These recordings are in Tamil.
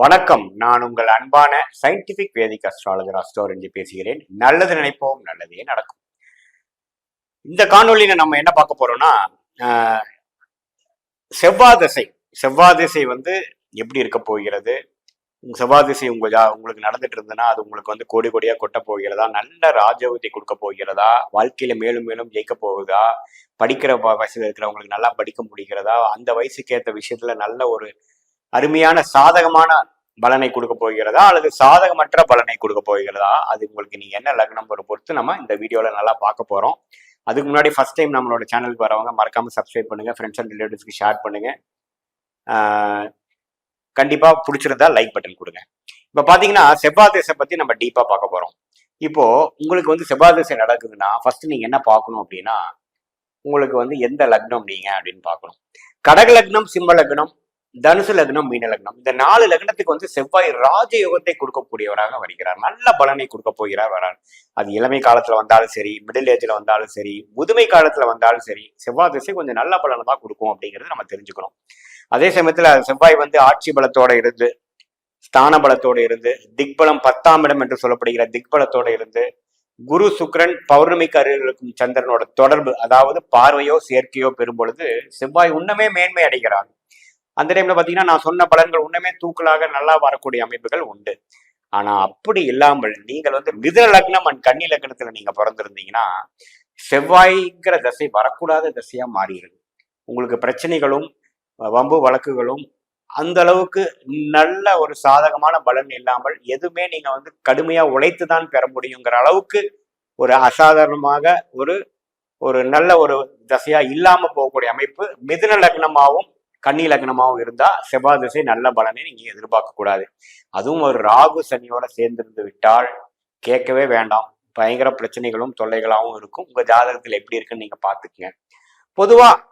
வணக்கம். நான் உங்கள் அன்பான சயின்டிபிக் வேதிக் அஸ்ட்ராலஜர் அஸ்டோர் என்று பேசுகிறேன். நல்லது நினைப்போம் நல்லதே நடக்கும். இந்த காணொலியில நம்ம என்ன பார்க்க போறோம்னா செவ்வாதிசை செவ்வாய் திசை. செவ்வாய் திசை வந்து எப்படி இருக்க போகிறது? உங்க செவ்வாய் திசை உங்க ஜா உங்களுக்கு நடந்துட்டு இருந்ததுன்னா அது உங்களுக்கு வந்து கோடி கோடியா கொட்ட போகிறதா? நல்ல ராஜயோகத்தை கொடுக்க போகிறதா? வாழ்க்கையில மேலும் மேலும் ஜெயிக்க போகுதா? படிக்கிற வ- வயசுல இருக்கிறவங்களுக்கு நல்லா படிக்க முடிகிறதா? அந்த வயசுக்கு ஏற்ற விஷயத்துல நல்ல ஒரு அருமையான சாதகமான பலனை கொடுக்க போகிறதா அல்லது சாதகமற்ற பலனை கொடுக்க போகிறதா? அது உங்களுக்கு நீங்க என்ன லக்னம் பொறுத்து நம்ம இந்த வீடியோல நல்லா பார்க்க போறோம். அதுக்கு முன்னாடி ஃபர்ஸ்ட் டைம் நம்மளோட சேனலுக்கு வரவங்க மறக்காம சப்ஸ்கிரைப் பண்ணுங்க ஃப்ரெண்ட்ஸ் அண்ட் ரிலேட்டிவ்ஸ்க்கு ஷேர் பண்ணுங்க. கண்டிப்பா பிடிச்சிருந்தா லைக் பட்டன் கொடுங்க. இப்ப பாத்தீங்கன்னா செவ்வாய் திசை பத்தி நம்ம டீப்பா பார்க்க போறோம். இப்போ உங்களுக்கு வந்து செவ்வாய் திசை நடக்குதுன்னா ஃபர்ஸ்ட் நீங்க என்ன பார்க்கணும் அப்படின்னா உங்களுக்கு வந்து எந்த லக்னம் நீங்க அப்படின்னு பார்க்கணும். கடக லக்னம் சிம்ம லக்னம் தனுசு லக்னம் மீன லக்னம். இந்த நாலு லக்னத்துக்கு வந்து செவ்வாய் ராஜயோகத்தை கொடுக்கக்கூடியவராக வருகிறார். நல்ல பலனை கொடுக்க போகிறார் வரார். அது இளமை காலத்துல வந்தாலும் சரி மிடில் ஏஜ்ல வந்தாலும் சரி முதுமை காலத்துல வந்தாலும் சரி செவ்வாய் திசை கொஞ்சம் நல்ல பலனை தான் கொடுக்கும் அப்படிங்கிறது நம்ம தெரிஞ்சுக்கணும். அதே சமயத்துல செவ்வாய் வந்து ஆட்சி பலத்தோட இருந்து ஸ்தான பலத்தோட இருந்து திக்பலம் பத்தாம் இடம் என்று சொல்லப்படுகிற திக்பலத்தோட இருந்து குரு சுக்ரன் பௌர்ணமிக்கு அருகில் இருக்கும் சந்திரனோட தொடர்பு அதாவது பார்வையோ சேர்க்கையோ பெறும் பொழுது செவ்வாய் உன்னமே மேன்மை அடைகிறார். அந்த டைம்ல பாத்தீங்கன்னா நான் சொன்ன பலன்கள் உன்னமே தூக்கலாக நல்லா வரக்கூடிய அமைப்புகள் உண்டு. ஆனா அப்படி இல்லாமல் நீங்கள் வந்து மிதுன லக்னம் அண்ட் கன்னி லக்னத்துல நீங்க பிறந்திருந்தீங்கன்னா செவ்வாய்ங்கிற தசை வரக்கூடாத தசையா மாறிடுது உங்களுக்கு பிரச்சனைகளும் வம்பு வழக்குகளும் அந்த அளவுக்கு நல்ல ஒரு சாதகமான பலன் இல்லாமல் எதுவுமே நீங்க வந்து கடுமையா உழைத்து தான் பெற முடியுங்கிற அளவுக்கு ஒரு அசாதாரணமாக ஒரு ஒரு நல்ல ஒரு தசையா இல்லாம போகக்கூடிய அமைப்பு மிதுன லக்னமாகவும் கன்னி லக்னமாகவும் இருந்தா செவ்வாய் திசை நல்ல பலனை நீங்க எதிர்பார்க்க கூடாது. அதுவும் ஒரு ராகு சனியோட சேர்ந்திருந்து விட்டால் கேட்கவே வேண்டாம். பயங்கர பிரச்சனைகளும் தொல்லைகளாகவும் இருக்கும். உங்க ஜாதகத்தில் எப்படி இருக்குன்னு நீங்க பாத்துக்கங்க பொதுவா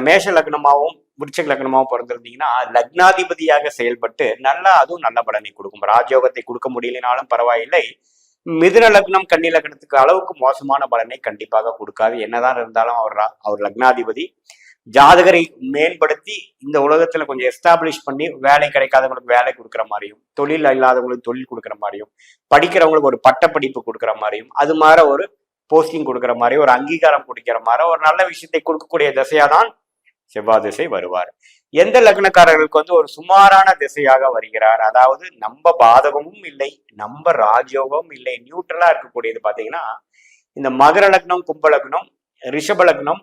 மேஷ லக்னமாகவும் விருச்சிக லக்னமாகவும் பிறந்திருந்தீங்கன்னா லக்னாதிபதியாக செயல்பட்டு நல்லா அதுவும் நல்ல பலனை கொடுக்கும். ராஜயோகத்தை கொடுக்க முடியலனாலும் பரவாயில்லை. மிதுன லக்னம் கன்னி லக்னத்துக்கு அளவுக்கு மோசமான பலனை கண்டிப்பாக கொடுக்காது. என்னதான் இருந்தாலும் அவர் ரா- அவர் லக்னாதிபதி. ஜாதகரை மேம்படுத்தி இந்த உலகத்துல கொஞ்சம் எஸ்டாப்ளிஷ் பண்ணி வேலை கிடைக்காதவங்களுக்கு வேலை கொடுக்குற மாதிரியும் தொழில் இல்லாதவங்களுக்கு தொழில் கொடுக்குற மாதிரியும் படிக்கிறவங்களுக்கு ஒரு பட்டப்படிப்பு கொடுக்குற மாதிரியும் அது மாதிரி ஒரு போஸ்டிங் கொடுக்குற மாதிரி ஒரு அங்கீகாரம் கொடுக்கிற மாதிரி ஒரு நல்ல விஷயத்தை கொடுக்கக்கூடிய திசையாதான் செவ்வாய் திசை வருவார். எந்த லக்னக்காரர்களுக்கு வந்து ஒரு சுமாரான திசையாக வருகிறார்? அதாவது நம்ம பாதகமும் இல்லை நம்ம ராஜயோகமும் இல்லை நியூட்ரலா இருக்கக்கூடியது பாத்தீங்கன்னா இந்த மகர லக்னம் கும்ப லக்னம் ரிஷப லக்னம்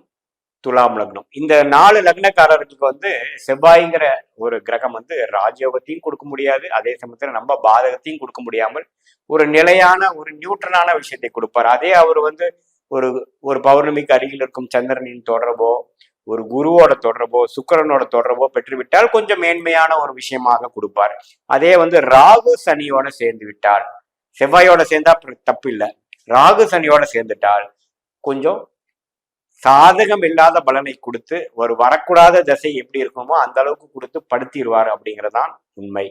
துலாம் லக்னம். இந்த நாலு லக்னக்காரர்களுக்கு வந்து செவ்வாய்ங்கிற ஒரு கிரகம் வந்து ராஜயோகத்தையும் கொடுக்க முடியாது. அதே சமயத்துல நம்ம பாதகத்தையும் கொடுக்க முடியாமல் ஒரு நிலையான ஒரு நியூட்ரலான விஷயத்தை கொடுப்பார். அதே அவர் வந்து ஒரு ஒரு பௌர்ணமிக்கு அருகில் இருக்கும் சந்திரனின் தொடர்போ ஒரு குருவோட தொடர்போ சுக்கிரனோட தொடர்போ பெற்றுவிட்டால் கொஞ்சம் மேன்மையான ஒரு விஷயமாக கொடுப்பார். அதே வந்து ராகு சனியோட சேர்ந்து விட்டால் செவ்வாயோட சேர்ந்தா தப்பு இல்லை ராகு சனியோட சேர்ந்துட்டால் கொஞ்சம் சாதகம் இல்லாத பலனை கொடுத்து ஒரு வரக்கூடாத தசை எப்படி இருக்குமோ அந்த அளவுக்கு கொடுத்து படுத்திடுவார் அப்படிங்கறதுதான் உண்மை.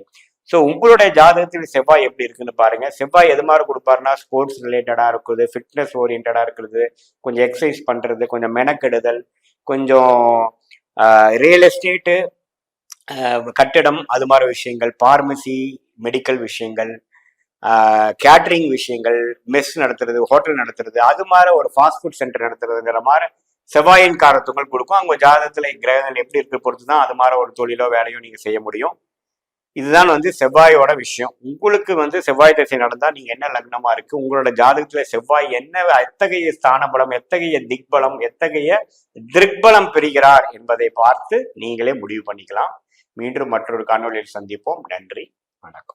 ஸோ உங்களுடைய ஜாதகத்தில் செவ்வாய் எப்படி இருக்குன்னு பாருங்க. செவ்வாய் எது மாதிரி கொடுப்பாருன்னா ஸ்போர்ட்ஸ் ரிலேட்டடா இருக்குது ஃபிட்னஸ் ஓரியன்டா இருக்கிறது கொஞ்சம் எக்ஸசைஸ் பண்றது கொஞ்சம் மெனக்கெடுதல் கொஞ்சம் ரியல் எஸ்டேட்டு கட்டிடம் அது மாதிரி விஷயங்கள் பார்மசி மெடிக்கல் விஷயங்கள் கேட்டரிங் விஷயங்கள் மெஸ் நடத்துறது ஹோட்டல் நடத்துறது அது மாதிரி ஒரு ஃபாஸ்ட் ஃபுட் சென்டர் நடத்துறதுங்கிற மாதிரி செவ்வாயின் காரத்துங்கள் கொடுக்கும். அவங்க ஜாதகத்தில் கிரகங்கள் எப்படி இருக்கு பொறுத்து தான் அது மாதிரி ஒரு தொழிலோ வேலையோ நீங்கள் செய்ய முடியும். இதுதான் வந்து செவ்வாயோட விஷயம். உங்களுக்கு வந்து செவ்வாய் திசை நடந்தால் நீங்கள் என்ன லக்னமா இருக்கு உங்களோட ஜாதகத்தில் செவ்வாய் என்ன எத்தகைய ஸ்தான பலம் எத்தகைய திக்பலம் எத்தகைய திருக்பலம் பெறுகிறார் என்பதை பார்த்து நீங்களே முடிவு பண்ணிக்கலாம். மீண்டும் மற்றொரு காணொலியில் சந்திப்போம். நன்றி வணக்கம்.